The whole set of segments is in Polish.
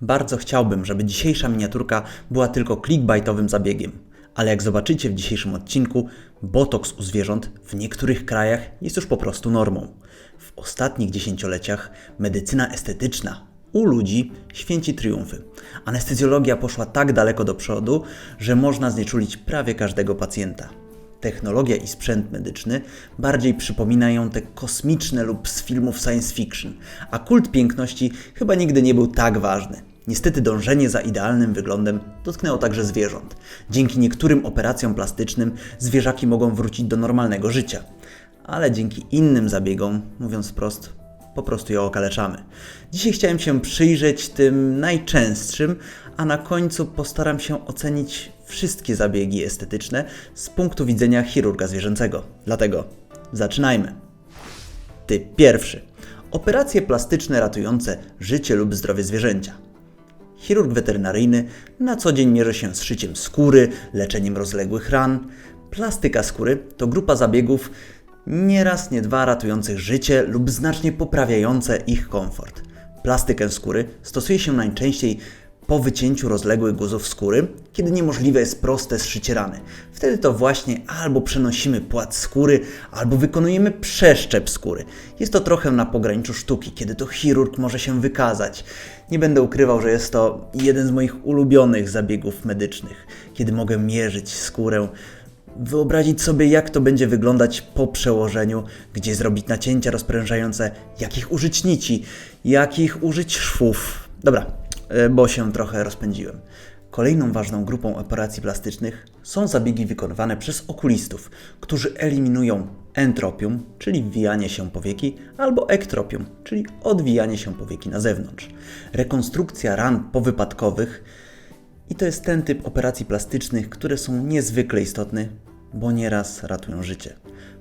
Bardzo chciałbym, żeby dzisiejsza miniaturka była tylko clickbaitowym zabiegiem. Ale jak zobaczycie w dzisiejszym odcinku, botoks u zwierząt w niektórych krajach jest już po prostu normą. W ostatnich dziesięcioleciach medycyna estetyczna u ludzi święci triumfy. Anestezjologia poszła tak daleko do przodu, że można znieczulić prawie każdego pacjenta. Technologia i sprzęt medyczny bardziej przypominają te kosmiczne lub z filmów science fiction, a kult piękności chyba nigdy nie był tak ważny. Niestety dążenie za idealnym wyglądem dotknęło także zwierząt. Dzięki niektórym operacjom plastycznym zwierzaki mogą wrócić do normalnego życia. Ale dzięki innym zabiegom, mówiąc wprost, po prostu je okaleczamy. Dzisiaj chciałem się przyjrzeć tym najczęstszym, a na końcu postaram się ocenić wszystkie zabiegi estetyczne z punktu widzenia chirurga zwierzęcego. Dlatego zaczynajmy. Typ pierwszy. Operacje plastyczne ratujące życie lub zdrowie zwierzęcia. Chirurg weterynaryjny na co dzień mierzy się z szyciem skóry, leczeniem rozległych ran. Plastyka skóry to grupa zabiegów nieraz nie dwa ratujących życie lub znacznie poprawiające ich komfort. Plastykę skóry stosuje się najczęściej po wycięciu rozległych guzów skóry, kiedy niemożliwe jest proste zszycie rany. Wtedy to właśnie albo przenosimy płat skóry, albo wykonujemy przeszczep skóry. Jest to trochę na pograniczu sztuki, kiedy to chirurg może się wykazać. Nie będę ukrywał, że jest to jeden z moich ulubionych zabiegów medycznych, kiedy mogę mierzyć skórę, wyobrazić sobie, jak to będzie wyglądać po przełożeniu, gdzie zrobić nacięcia rozprężające, jakich użyć nici, jakich użyć szwów. Dobra, bo się trochę rozpędziłem. Kolejną ważną grupą operacji plastycznych są zabiegi wykonywane przez okulistów, którzy eliminują entropium, czyli wwijanie się powieki, albo ektropium, czyli odwijanie się powieki na zewnątrz. Rekonstrukcja ran powypadkowych i to jest ten typ operacji plastycznych, które są niezwykle istotne, bo nieraz ratują życie.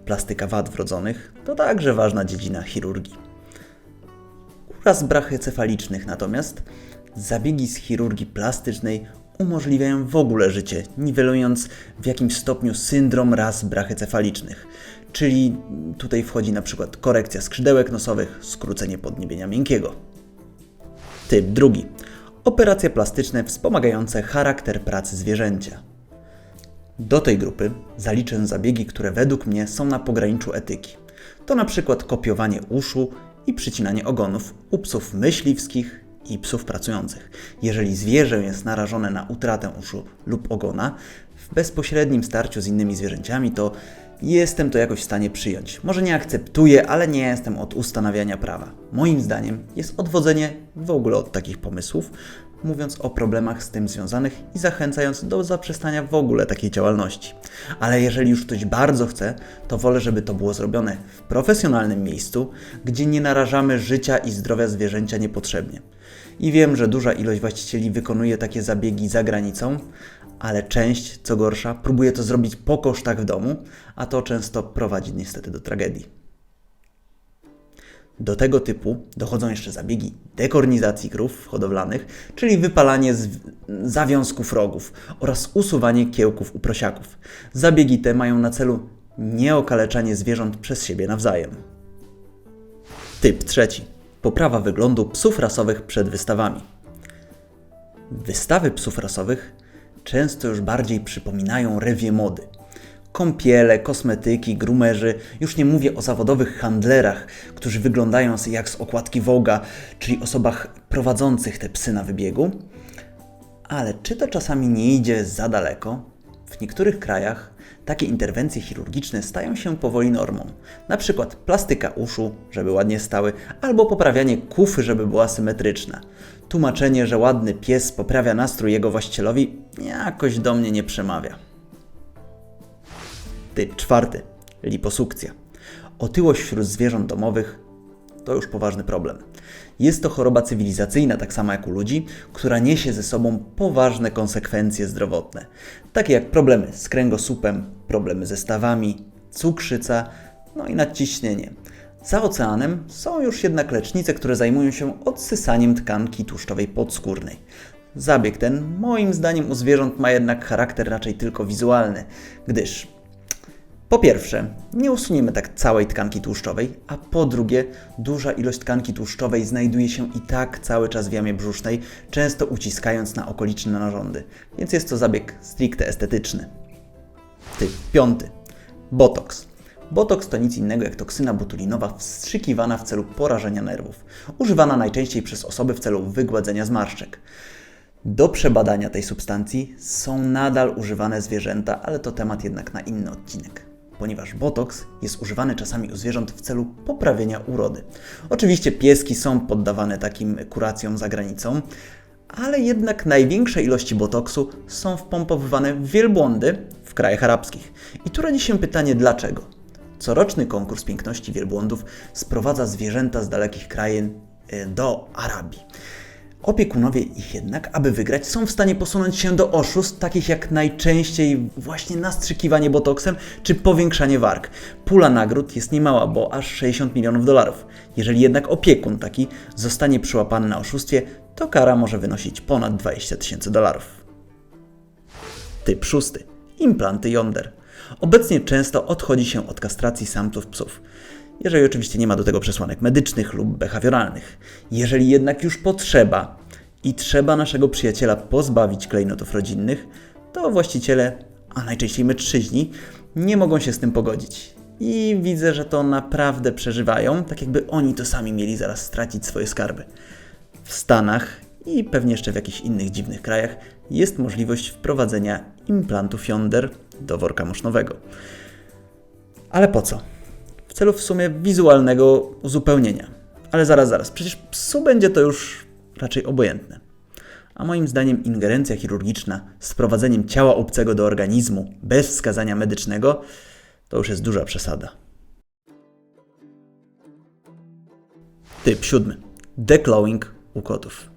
Plastyka wad wrodzonych to także ważna dziedzina chirurgii. Uraz brachycefalicznych natomiast zabiegi z chirurgii plastycznej umożliwiają w ogóle życie, niwelując w jakimś stopniu syndrom raz brachycefalicznych. Czyli tutaj wchodzi na przykład korekcja skrzydełek nosowych, skrócenie podniebienia miękkiego. Typ drugi. Operacje plastyczne wspomagające charakter pracy zwierzęcia. Do tej grupy zaliczę zabiegi, które według mnie są na pograniczu etyki. To na przykład kopiowanie uszu i przycinanie ogonów u psów myśliwskich i psów pracujących. Jeżeli zwierzę jest narażone na utratę uszu lub ogona w bezpośrednim starciu z innymi zwierzęciami, to jestem to jakoś w stanie przyjąć. Może nie akceptuję, ale nie jestem od ustanawiania prawa. Moim zdaniem jest odwodzenie w ogóle od takich pomysłów, mówiąc o problemach z tym związanych i zachęcając do zaprzestania w ogóle takiej działalności. Ale jeżeli już ktoś bardzo chce, to wolę, żeby to było zrobione w profesjonalnym miejscu, gdzie nie narażamy życia i zdrowia zwierzęcia niepotrzebnie. I wiem, że duża ilość właścicieli wykonuje takie zabiegi za granicą, ale część, co gorsza, próbuje to zrobić po kosztach w domu, a to często prowadzi niestety do tragedii. Do tego typu dochodzą jeszcze zabiegi dekornizacji krów hodowlanych, czyli wypalanie zawiązków rogów oraz usuwanie kiełków u prosiaków. Zabiegi te mają na celu nieokaleczanie zwierząt przez siebie nawzajem. Typ trzeci. Poprawa wyglądu psów rasowych przed wystawami. Wystawy psów rasowych często już bardziej przypominają rewie mody – kąpiele, kosmetyki, grumerzy. Już nie mówię o zawodowych handlerach, którzy wyglądają jak z okładki Woga, czyli osobach prowadzących te psy na wybiegu. Ale czy to czasami nie idzie za daleko? W niektórych krajach takie interwencje chirurgiczne stają się powoli normą. Na przykład plastyka uszu, żeby ładnie stały, albo poprawianie kufy, żeby była symetryczna. Tłumaczenie, że ładny pies poprawia nastrój jego właścicielowi, jakoś do mnie nie przemawia. Typ czwarty liposukcja. Otyłość wśród zwierząt domowych to już poważny problem. Jest to choroba cywilizacyjna, tak samo jak u ludzi, która niesie ze sobą poważne konsekwencje zdrowotne, takie jak problemy z kręgosłupem, problemy ze stawami, cukrzyca, no i nadciśnienie. Za oceanem są już jednak lecznice, które zajmują się odsysaniem tkanki tłuszczowej podskórnej. Zabieg ten, moim zdaniem, u zwierząt ma jednak charakter raczej tylko wizualny, gdyż Po pierwsze, nie usuniemy tak całej tkanki tłuszczowej, a po drugie, duża ilość tkanki tłuszczowej znajduje się i tak cały czas w jamie brzusznej, często uciskając na okoliczne narządy, więc jest to zabieg stricte estetyczny. Typ piąty. Botox. Botox to nic innego jak toksyna botulinowa wstrzykiwana w celu porażenia nerwów, używana najczęściej przez osoby w celu wygładzenia zmarszczek. Do przebadania tej substancji są nadal używane zwierzęta, ale to temat jednak na inny odcinek. Ponieważ botoks jest używany czasami u zwierząt w celu poprawienia urody. Oczywiście pieski są poddawane takim kuracjom za granicą, ale jednak największe ilości botoksu są wpompowywane w wielbłądy w krajach arabskich. I tu rodzi się pytanie dlaczego? Coroczny konkurs piękności wielbłądów sprowadza zwierzęta z dalekich krain e, do Arabii. Opiekunowie ich jednak, aby wygrać, są w stanie posunąć się do oszustw, takich jak najczęściej właśnie nastrzykiwanie botoksem czy powiększanie warg. Pula nagród jest niemała, bo aż 60 milionów dolarów. Jeżeli jednak opiekun taki zostanie przyłapany na oszustwie, to kara może wynosić ponad 20 tysięcy dolarów. Typ szósty. Implanty jąder. Obecnie często odchodzi się od kastracji samców psów. Jeżeli oczywiście nie ma do tego przesłanek medycznych lub behawioralnych. Jeżeli jednak już potrzeba i trzeba naszego przyjaciela pozbawić klejnotów rodzinnych, to właściciele, a najczęściej mężczyźni, nie mogą się z tym pogodzić. I widzę, że to naprawdę przeżywają, tak jakby oni to sami mieli zaraz stracić swoje skarby. W Stanach i pewnie jeszcze w jakichś innych dziwnych krajach jest możliwość wprowadzenia implantów jąder do worka mosznowego. Ale po co? Celu w sumie wizualnego uzupełnienia. Ale zaraz, zaraz, przecież psu będzie to już raczej obojętne. A moim zdaniem ingerencja chirurgiczna z wprowadzeniem ciała obcego do organizmu bez wskazania medycznego to już jest duża przesada. Typ siódmy. Declawing u kotów.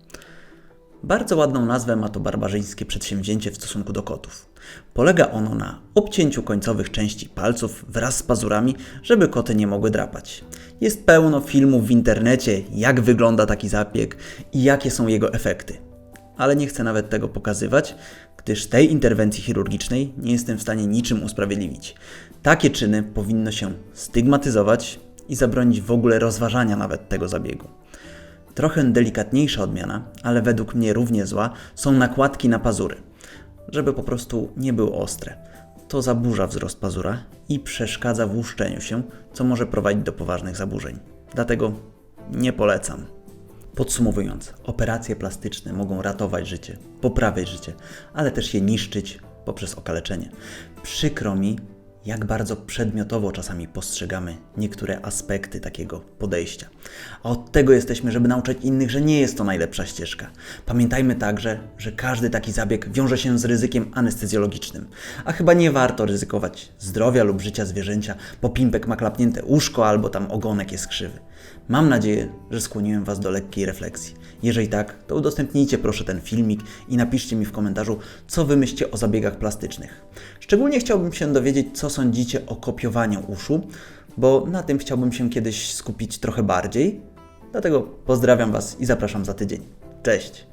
Bardzo ładną nazwę ma to barbarzyńskie przedsięwzięcie w stosunku do kotów. Polega ono na obcięciu końcowych części palców wraz z pazurami, żeby koty nie mogły drapać. Jest pełno filmów w internecie, jak wygląda taki zabieg i jakie są jego efekty. Ale nie chcę nawet tego pokazywać, gdyż tej interwencji chirurgicznej nie jestem w stanie niczym usprawiedliwić. Takie czyny powinno się stygmatyzować i zabronić w ogóle rozważania nawet tego zabiegu. Trochę delikatniejsza odmiana, ale według mnie równie zła, są nakładki na pazury, żeby po prostu nie były ostre. To zaburza wzrost pazura i przeszkadza w łuszczeniu się, co może prowadzić do poważnych zaburzeń. Dlatego nie polecam. Podsumowując, operacje plastyczne mogą ratować życie, poprawiać życie, ale też je niszczyć poprzez okaleczenie. Przykro mi, jak bardzo przedmiotowo czasami postrzegamy niektóre aspekty takiego podejścia. A od tego jesteśmy, żeby nauczać innych, że nie jest to najlepsza ścieżka. Pamiętajmy także, że każdy taki zabieg wiąże się z ryzykiem anestezjologicznym, a chyba nie warto ryzykować zdrowia lub życia zwierzęcia, bo pimpek ma klapnięte uszko albo tam ogonek jest krzywy. Mam nadzieję, że skłoniłem Was do lekkiej refleksji. Jeżeli tak, to udostępnijcie proszę ten filmik i napiszcie mi w komentarzu, co Wy myślicie o zabiegach plastycznych. Szczególnie chciałbym się dowiedzieć, co sądzicie o kopiowaniu uszu, bo na tym chciałbym się kiedyś skupić trochę bardziej. Dlatego pozdrawiam Was i zapraszam za tydzień. Cześć!